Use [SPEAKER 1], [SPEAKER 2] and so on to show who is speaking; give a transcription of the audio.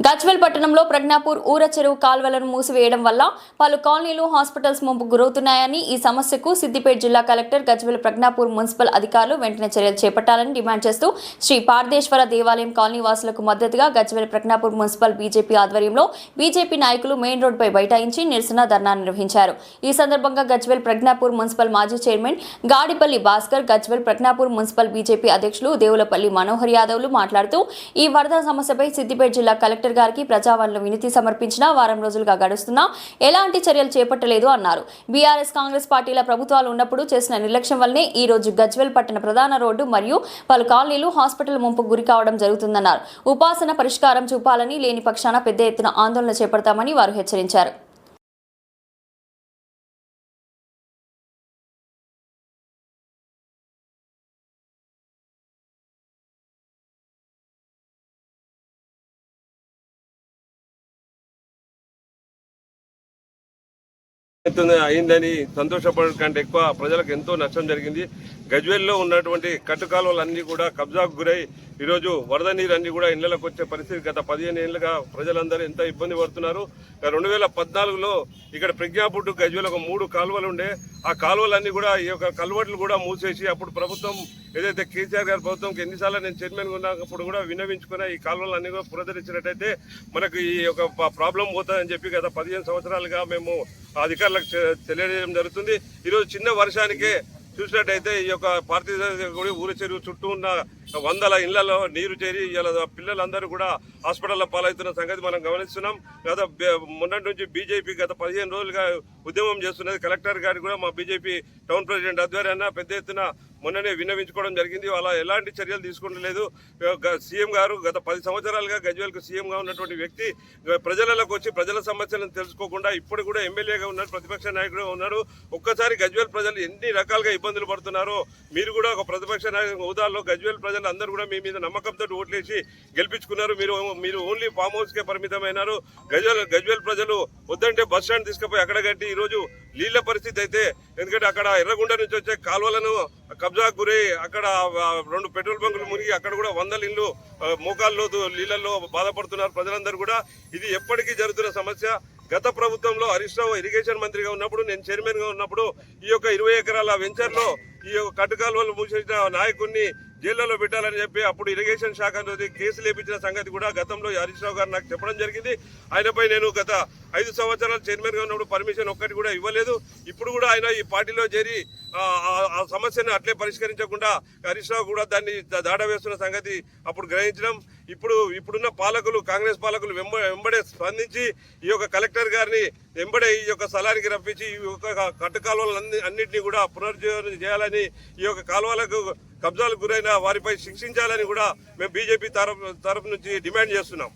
[SPEAKER 1] గజ్వెల్ పట్టణంలో ప్రజ్ఞాపూర్ ఊర చెరువు కాల్వలను మూసివేయడం వల్ల పలు కాలనీలు హాస్పిటల్స్ ముంపు గురవుతున్నాయని ఈ సమస్యకు సిద్దిపేట జిల్లా కలెక్టర్ గజ్వెల్ ప్రజ్ఞాపూర్ మున్సిపల్ అధికారులు వెంటనే చర్యలు చేపట్టాలని డిమాండ్ చేస్తూ శ్రీ పార్దేశ్వర దేవాలయం కాలనీ వాసులకు మద్దతుగా గజ్వెల్ ప్రజ్ఞాపూర్ మున్సిపల్ బీజేపీ ఆధ్వర్యంలో బీజేపీ నాయకులు మెయిన్ రోడ్డుపై బైఠాయించి నిరసన ధర్నా నిర్వహించారు. ఈ సందర్భంగా గజ్వెల్ ప్రజ్ఞాపూర్ మున్సిపల్ మాజీ chairman Gadipalli Bhaskar Gajwel Prajnapur municipal BJP అధ్యక్షులు దేవులపల్లి మనోహర్ యాదవ్లు మాట్లాడుతూ ఈ వరద సమస్యపై సిద్దిపేట జిల్లా కలెక్టర్ గారికి ప్రజావాణిలో వినతి సమర్పించినా వారం రోజులుగా గడుస్తున్నా ఎలాంటి చర్యలు చేపట్టలేదు అన్నారు. బీఆర్ఎస్ కాంగ్రెస్ పార్టీల ప్రభుత్వాలు ఉన్నప్పుడు చేసిన నిర్లక్ష్యం వల్లనే ఈ రోజు గజ్వెల్ పట్టణ ప్రధాన రోడ్డు మరియు పలు కాలనీలు హాస్పిటల్ ముంపు గురి కావడం జరుగుతుందన్నారు. ఉపాసన పరిష్కారం చూపాలని లేని పక్షాన పెద్ద ఎత్తున ఆందోళన చేపడతామని వారు హెచ్చరించారు.
[SPEAKER 2] ఎత్తున అయిందని సంతోషపడడం కంటే ఎక్కువ ప్రజలకు ఎంతో నష్టం జరిగింది. గజ్వేల్లో ఉన్నటువంటి కట్టుకాలువలన్నీ కూడా కబ్జాకు గురై ఈరోజు వరద నీరు అన్ని కూడా ఇళ్ళలోకి వచ్చే పరిస్థితి గత పదిహేను ఏళ్ళుగా ప్రజలందరూ ఎంత ఇబ్బంది పడుతున్నారు. రెండు వేల పద్నాలుగులో ఇక్కడ ప్రజ్ఞాపుట్టు గజ్వేల్ ఒక మూడు కాలువలు ఉండే. ఆ కాలువలన్నీ కూడా ఈ యొక్క కల్వర్ట్లు కూడా మూసేసి అప్పుడు ప్రభుత్వం ఏదైతే కేసీఆర్ గారి ప్రభుత్వంకి ఎన్నిసార్లు నేను చైర్మన్ ఉన్నప్పుడు కూడా విన్నవించుకున్న ఈ కాలువలన్నీ కూడా పునరుద్ధరించినట్టయితే మనకు ఈ యొక్క ప్రాబ్లం పోతుందని చెప్పి గత పదిహేను సంవత్సరాలుగా మేము అధికారులకు తెలియజేయడం జరుగుతుంది. ఈరోజు చిన్న వర్షానికే చూసినట్టయితే ఈ యొక్క పార్థివ గుడి ఊరి చెరువు చుట్టూ ఉన్న వందల ఇళ్ళలో నీరు చేరి ఇలా పిల్లలందరూ కూడా హాస్పిటల్లో పాలవుతున్న సంగతి మనం గమనిస్తున్నాం. గత బె- మొన్నటి నుంచి బీజేపీ గత పదిహేను రోజులుగా ఉద్యమం చేస్తున్నది. కలెక్టర్ గారు కూడా మా బీజేపీ టౌన్ ప్రెసిడెంట్ ఆధ్వర్యాన పెద్ద ఎత్తున మొన్ననే విన్నవించుకోవడం జరిగింది. అలా ఎలాంటి చర్యలు తీసుకుంటలేదు గ- సీఎం గారు గత పది సంవత్సరాలుగా గజ్వేల్కు సీఎంగా ఉన్నటువంటి వ్యక్తి ప్రజలకు వచ్చి ప్రజల సమస్యలను తెలుసుకోకుండా ఇప్పుడు కూడా ఎమ్మెల్యేగా ఉన్నాడు ప్రతిపక్ష నాయకుడుగా ఉన్నాడు ఒక్కసారి గజ్వేల్ ప్రజలు ఎన్ని రకాలుగా ఇబ్బందులు పడుతున్నారో మీరు కూడా ఒక ప్రతిపక్ష నాయకుడు హోదాలో గజ్వేల్ ప్రజలు అందరూ కూడా మీ మీద నమ్మకంతో ఓట్లేసి గెలిపించుకున్నారు. మీరు మీరు ఓన్లీ ఫామ్ హౌస్కే పరిమితమైనారు. గజ్వేల్ గజ్వేల్ ప్రజలు వద్దంటే బస్ స్టాండ్ తీసుకుపోయి అక్కడ కట్టి ఈరోజు నీళ్ళ పరిస్థితి అయితే ఎందుకంటే అక్కడ ఎర్రగుండ నుంచి వచ్చే కాలువలను కబ్జాకు గురై అక్కడ రెండు పెట్రోల్ బంకులు మునిగి అక్కడ కూడా వందల ఇల్లు ఆ, మోకాల్లో నీళ్ళల్లో బాధపడుతున్నారు ప్రజలందరూ కూడా. ఇది ఎప్పటికీ జరుగుతున్న సమస్య. గత ప్రభుత్వంలో హరీష్ రావు ఇరిగేషన్ మంత్రిగా ఉన్నప్పుడు నేను చైర్మన్గా ఉన్నప్పుడు ఈ యొక్క ఇరవై ఎకరాల వెంచర్లో ఈ యొక్క కట్టుకాలువలు మూసేసిన నాయకుడిని జైల్లో పెట్టాలని చెప్పి అప్పుడు ఇరిగేషన్ శాఖ కేసులు వేపించిన సంగతి కూడా గతంలో హరీష్ రావు గారు నాకు చెప్పడం జరిగింది. ఆయనపై నేను గత ఐదు సంవత్సరాలు చైర్మన్గా ఉన్నప్పుడు పర్మిషన్ ఒక్కటి కూడా ఇవ్వలేదు. ఇప్పుడు కూడా ఆయన ఈ పార్టీలో చేరి ఆ, సమస్యను అట్లే పరిష్కరించకుండా హరీష్ రావు కూడా దాన్ని దాడ వేస్తున్న సంగతి అప్పుడు గ్రహించడం ఇప్పుడు ఇప్పుడున్న పాలకులు కాంగ్రెస్ పాలకులు వెంబ వెంబడే స్పందించి ఈ యొక్క కలెక్టర్ గారిని వెంబడే ఈ యొక్క స్థలానికి రప్పించి ఈ యొక్క కట్టు కాలువలన్నీ అన్నింటినీ కూడా పునరుజ్జీవనం చేయాలని ఈ యొక్క కాలువలకు కబ్జాలకు గురైన వారిపై శిక్షించాలని కూడా మేము బీజేపీ తరఫు తరఫు నుంచి డిమాండ్ చేస్తున్నాం.